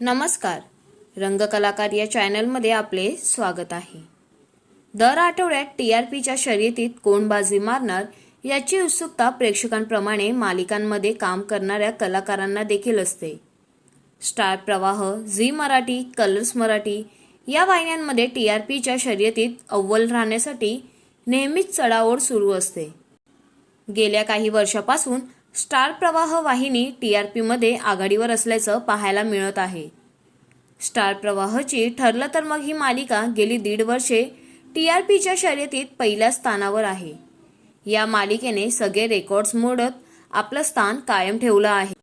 नमस्कार. रंगकलाकार या चॅनलमध्ये आपले स्वागत आहे. दर आठवड्यात टी आर पीच्या शर्यतीत कोण बाजी मारणार याची उत्सुकता प्रेक्षकांप्रमाणे मालिकांमध्ये काम करणाऱ्या कलाकारांना देखील असते. स्टार प्रवाह झी मराठी कलर्स मराठी या वाहिन्यांमध्ये टी आर पीच्या शर्यतीत अव्वल राहण्यासाठी नेहमीच चढाओढ सुरू असते. गेल्या काही वर्षापासून स्टार प्रवाह वाहिनी टी आर पीमध्ये आघाडीवर असल्याचं पाहायला मिळत आहे. स्टार प्रवाहची ठरलं तर मग ही मालिका गेली दीड वर्षे टी आर पीच्या शर्यतीत पहिल्या स्थानावर आहे. या मालिकेने सगळे रेकॉर्ड्स मोडत आपलं स्थान कायम ठेवलं आहे.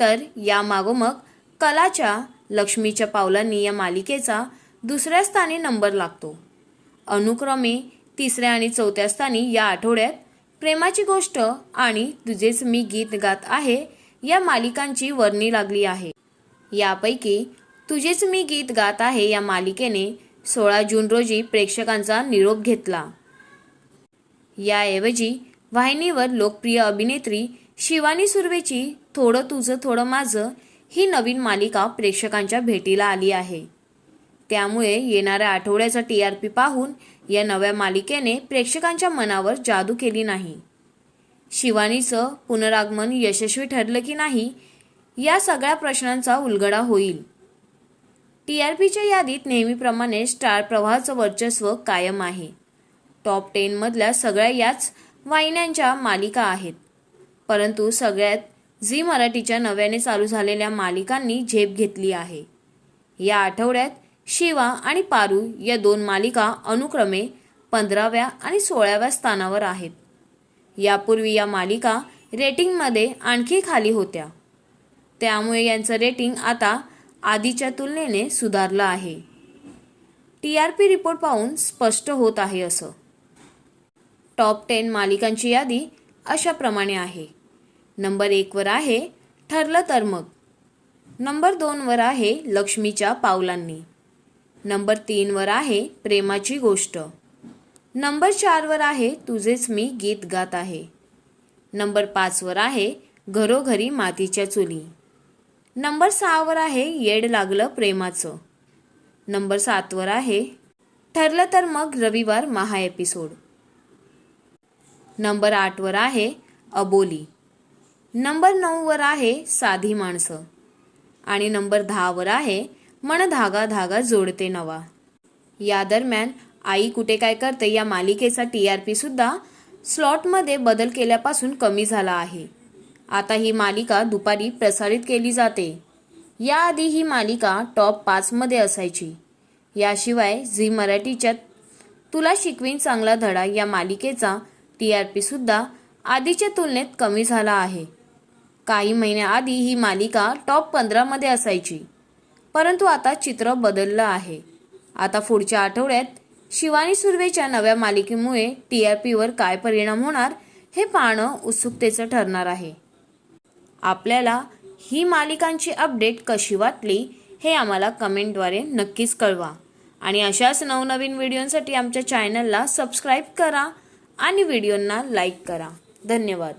तर या मागोमग कलाच्या लक्ष्मीच्या पावलांनी या मालिकेचा दुसऱ्या स्थानी नंबर लागतो. अनुक्रमे तिसऱ्या आणि चौथ्या स्थानी या आठवड्यात प्रेमाची गोष्ट आणि तुझेच मी गीत गात आहे या मालिकांची वर्णी लागली आहे. यापैकी तुझेच मी गीत गात आहे या मालिकेने सोळा जून रोजी प्रेक्षकांचा निरोप घेतला. याऐवजी वाहिनीवर लोकप्रिय अभिनेत्री शिवानी सुर्वेची थोडं तुझं थोडं माझं ही नवीन मालिका प्रेक्षकांच्या भेटीला आली आहे. त्यामुळे येणाऱ्या आठवड्याचा टी आर पी पाहून या नव्या मालिकेने प्रेक्षकांच्या मनावर जादू केली नाही. शिवानीचं पुनरागमन यशस्वी ठरलं की नाही या सगळ्या प्रश्नांचा उलगडा होईल. टी आर पीच्या यादीत नेहमीप्रमाणे स्टार प्रवाहाचं वर्चस्व कायम आहे. टॉप टेनमधल्या सगळ्या याच वाहिन्यांच्या मालिका आहेत. परंतु सगळ्यात झी मराठीच्या नव्याने चालू झालेल्या मालिकांनी झेप घेतली आहे. या आठवड्यात शिवा आणि पारू या दोन मालिका अनुक्रमे पंधराव्या आणि सोळाव्या स्थानावर आहेत. यापूर्वी या मालिका रेटिंगमध्ये आणखी खाली होत्या. त्यामुळे यांचं रेटिंग आता आधीच्या तुलनेने सुधारलं आहे. टी आर पी रिपोर्ट पाहून स्पष्ट होत आहे असं. टॉप टेन मालिकांची यादी अशाप्रमाणे आहे. नंबर एकवर आहे ठरलं तर मग. नंबर दोनवर आहे लक्ष्मीच्या पावलांनी. नंबर तीनवर आहे प्रेमाची गोष्ट. नंबर चारवर आहे तुझेच मी गीत गात आहे. नंबर पाचवर आहे घरोघरी मातीच्या चुली. नंबर सहावर आहे येड लागलं प्रेमाचं. नंबर सातवर आहे ठरलं तर मग रविवार महा एपिसोड. नंबर आठवर आहे अबोली. नंबर नऊवर आहे साधी माणसं. आणि नंबर दहावर आहे मन धागा धागा जोडते नवा. या दरम्यान आई कुठे काय करते या मालिकेचा टी आर पी सुद्धा स्लॉटमध्ये बदल केल्यापासून कमी झाला आहे. आता ही मालिका दुपारी प्रसारित केली जाते. याआधी ही मालिका टॉप पाचमध्ये असायची. याशिवाय झी मराठीच्या तुला शिकवीन चांगला धडा या मालिकेचा टी आर पी सुद्धा आधीच्या तुलनेत कमी झाला आहे. काही महिन्याआधी ही मालिका टॉप पंधरामध्ये असायची. परंतु आता चित्र बदललं आहे. आता पुढच्या आठवड्यात शिवानी सुर्वेच्या नव्या मालिकेमुळे टी आर पीवर काय परिणाम होणार हे पाहणं उत्सुकतेचं ठरणार आहे. आपल्याला ही मालिकांची अपडेट कशी वाटली हे आम्हाला कमेंटद्वारे नक्कीच कळवा. आणि अशाच नवनवीन व्हिडिओंसाठी आमच्या चॅनलला सबस्क्राईब करा आणि व्हिडिओंना लाईक करा. धन्यवाद.